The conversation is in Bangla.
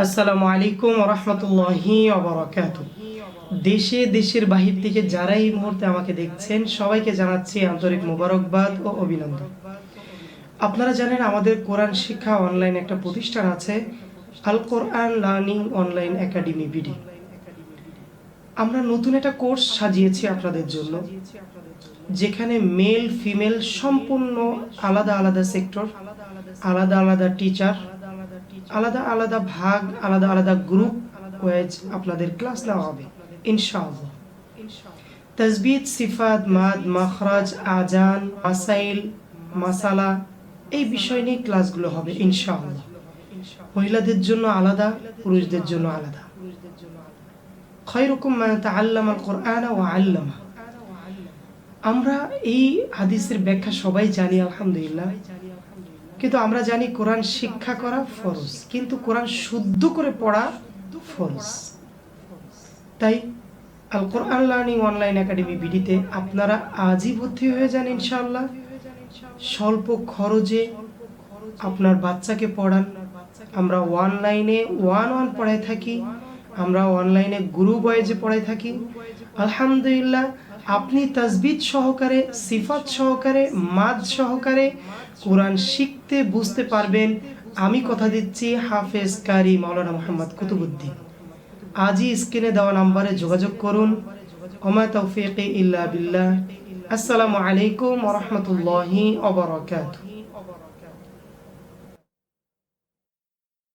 আসসালামু আলাইকুম রহমতুল্লাহি অবরাকাত দেশে, দেশের বাহির থেকে যারা এই মুহূর্তে আমাকে দেখছেন, সবাইকে জানাচ্ছি আন্তরিক মোবারকবাদ ও অভিনন্দন। আপনারা জানেন আমাদের কোরআন শিক্ষা অনলাইন একটা প্রতিষ্ঠান আছে, Al Quran learning online academy BD. আমরা নতুন একটা কোর্স সাজিয়েছি আপনাদের জন্য, যেখানে মেল, ফিমেল সম্পূর্ণ আলাদা আলাদা সেক্টর, আলাদা আলাদা টিচার আলাদা আলাদা ভাগ, আলাদা আলাদা গ্রুপ ওয়াইজ আপনাদের ক্লাস নেওয়া হবে, ইনশাআল্লাহ। তাজবিদ, সিফাত, মাদ, মাখরাজ, আজান, মাসাইল, মাসালা, এই বিষয় নিয়ে ক্লাসগুলো হবে, ইনশাআল্লাহ। মহিলাদের জন্য আলাদা, পুরুষদের জন্য আলাদা। খয়রকুম মা তাআল্লামা আল কোরআন ওয়া আল্লামা। আমরা এই হাদিসের ব্যাখ্যা সবাই জানি, আলহামদুলিল্লাহ। কিন্তু আমরা জানি কোরআন শিক্ষা করা ফরজ, কিন্তু কোরআন শুদ্ধ করে পড়া ফরজ। তাই Al Quran learning online academy বিডিতে আপনারা আজই ভর্তি হয়ে যান ইনশাআল্লাহ। স্বল্প খরচে আপনার বাচ্চাকে পড়ান। আমরা অনলাইনে ওয়ান ওয়ান পড়ায় থাকি। আমরা অনলাইনে গ্রুপ ওয়াইজে পড়াই থাকি। আলহামদুলিল্লাহ, আপনি তাজবিদ সহকারে, সিফাত সহকারে, মাদ সহকারে কোরআন শিখতে বুঝতে পারবেন। আমি কথা দিচ্ছি হাফেজ কারি মাওলানা মোহাম্মদ কুতুবুদ্দিন। আজই স্ক্রিনে দেওয়া নাম্বারে যোগাযোগ করুন। ওমা তৌফিক ইল্লা বিল্লাহ। আসসালামু আলাইকুম ওরহমতুল্লাহি অবরাকাতুহ